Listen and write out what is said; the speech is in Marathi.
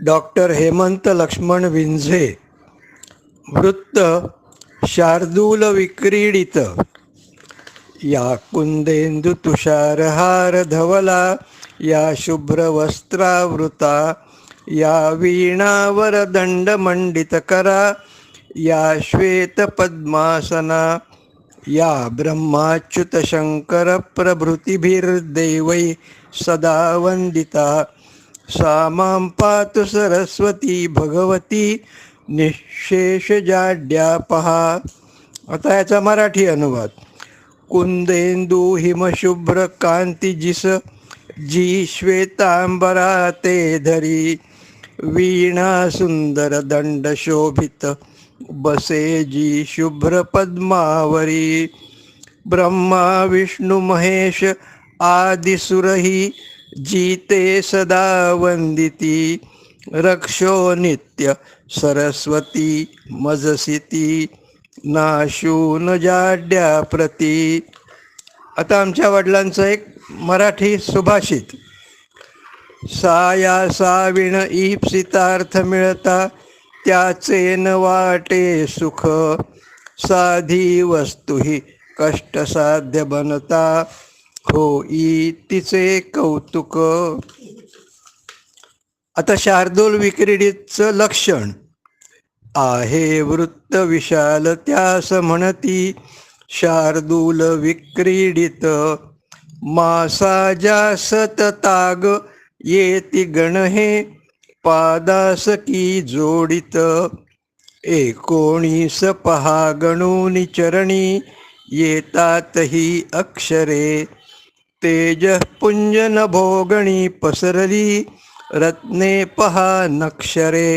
डॉक्टर हेमंत लक्ष्मण विंझे वृत्त शार्दूल विक्रीडित या कुंदेंदु तुषारहार धवला या शुभ्रवस्त्रावृता या वीणावर दंडमंडित करा या श्वेतपद्मासना या ब्रह्माच्युत शंकर प्रभृतिभिर्देवै सदा वंदिता सा मां पातु सरस्वती भगवती निःशेषजाड्यापहा आता याचा मराठी अनुवाद. कुंदेंदू हिमशुभ्र कांती जिस जी श्वेतांबरा ते धरी। वीणा सुंदर दंड शोभित बसे जी शुभ्र पद्मावरी। ब्रह्मा विष्णु महेश आदिसुरही जीते सदा वंदिती रक्षो नित्य सरस्वती मजसिती नाशून जाड्या प्रती. आता आमच्या वडिलांचं एक मराठी सुभाषित. साया साविण ईप्सितार्थ मिळता त्याचे न वाटे सुख. साधी वस्तू ही कष्टसाध्य बनता होई तिचे कौतुक. आता शार्दूल विक्रीडीचं लक्षण. आहे वृत्त विशाल त्यास म्हणती शार्दूल विक्रीडित. मासा जासत ताग येती गण हे पादास की जोडित. एकोणीस पहा गणूनी चरणी येतात ही अक्षरे. तेज पुंजन भोगणी पसरली रत्ने पहा नक्षरे